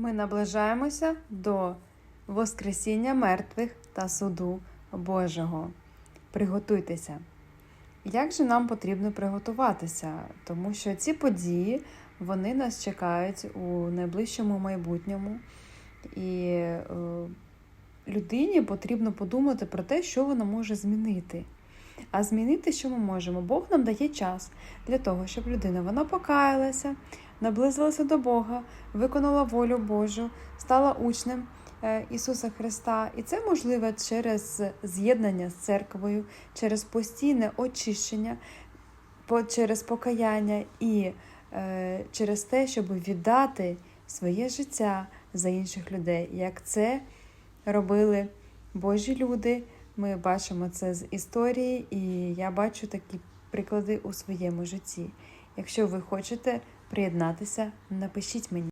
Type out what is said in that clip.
Ми наближаємося до Воскресіння мертвих та суду Божого. Приготуйтеся. Як же нам потрібно приготуватися? Тому що ці події вони нас чекають у найближчому майбутньому. І е, людині потрібно подумати про те, що вона може змінити. А змінити, що ми можемо? Бог нам дає час для того, щоб людина вона покаялася, наблизилася до Бога, виконала волю Божу, стала учнем е, Ісуса Христа. І це можливе через з'єднання з церквою, через постійне очищення, через покаяння і е, через те, щоб віддати своє життя за інших людей, як це робили Божі люди. Ми бачимо це з історії, і я бачу такі приклади у своєму житті. Якщо ви хочете приєднатися, напишіть мені.